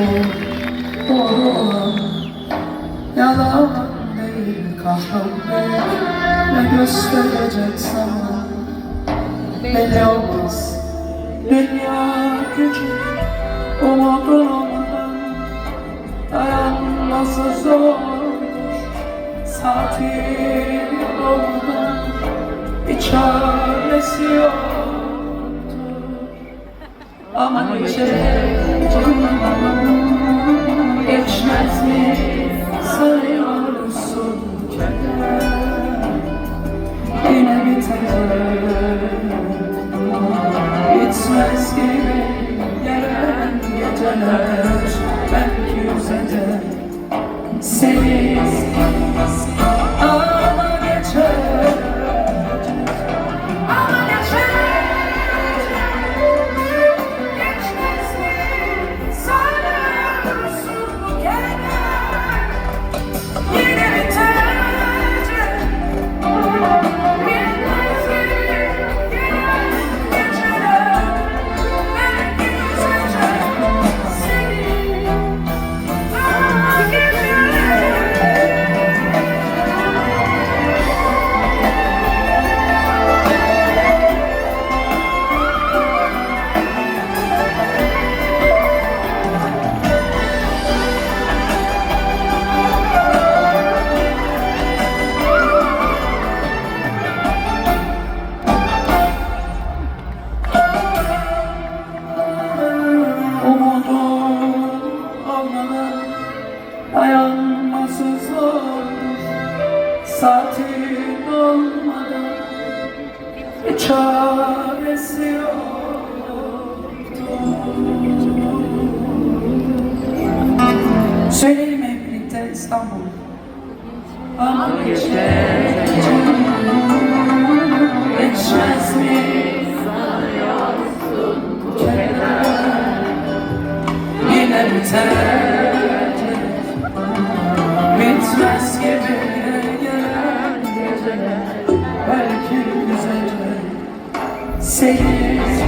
değil kahraman Ne gösterecek sana Belli olmaz Dünya küçük Umudun olmadan Dayanması zordur Saati olmadan Bir çaresi yoktur Ama geçecek Geçmez Amen. saatin olmadan çaresi yoktu. Söyleyelim hep birlikte İstanbul. Ama gece geçmez mi? Yine biter Bitmez gibi Senhor.